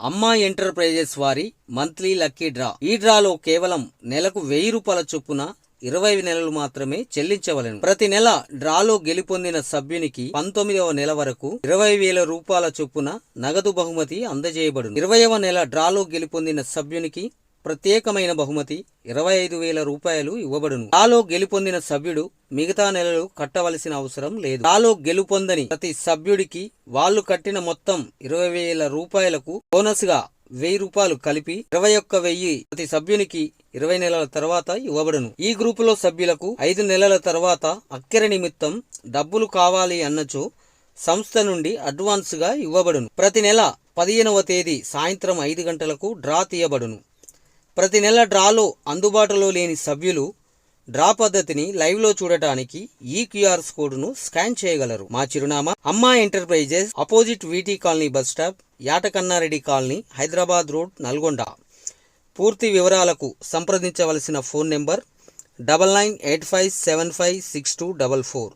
అమ్మా ఎంటర్ప్రైజెస్ వారి monthly lucky draw. ఈ డ్రాలో కేవలం నెలకు వెయ్యి రూపాయల చొప్పున ఇరవై నెలలు మాత్రమే చెల్లించవలెను. ప్రతి నెల డ్రాలో గెలుపొందిన సభ్యునికి పంతొమ్మిదవ నెల వరకు ఇరవై వేల రూపాయల చొప్పున నగదు బహుమతి అందజేయబడును. ఇరవైవ నెల డ్రాలో గెలుపొందిన సభ్యునికి ప్రత్యేకమైన బహుమతి ఇరవై ఐదు వేల రూపాయలు ఇవ్వబడును. డ్రాలో గెలుపొందిన సభ్యుడు మిగతా నెలలు కట్టవలసిన అవసరం లేదు. డ్రాలో గెలుపొందని ప్రతి సభ్యుడికి వాళ్ళు కట్టిన మొత్తం ఇరవై వేల రూపాయలకు బోనస్గా వెయ్యి రూపాయలు కలిపి ఇరవై ఒక్క వెయ్యి ప్రతి సభ్యునికి ఇరవై నెలల తర్వాత ఇవ్వబడును. ఈ గ్రూపులో సభ్యులకు ఐదు నెలల తర్వాత అక్కిర నిమిత్తం డబ్బులు కావాలి అన్నచో సంస్థ నుండి అడ్వాన్స్గా ఇవ్వబడును. ప్రతి నెల పదిహేనవ తేదీ సాయంత్రం ఐదు గంటలకు డ్రా తీయబడును. ప్రతి నెల డ్రాలో అందుబాటులో లేని సభ్యులు డ్రా పద్ధతిని లైవ్లో చూడటానికి ఈ క్యూఆర్ కోడ్ను స్కాన్ చేయగలరు. మా చిరునామా అమ్మా enterprises opposite VT colony bus stop యాటకన్నారెడ్డి colony Hyderabad road Nalgonda. పూర్తి వివరాలకు సంప్రదించవలసిన phone number double nine eight five seven five six two double four.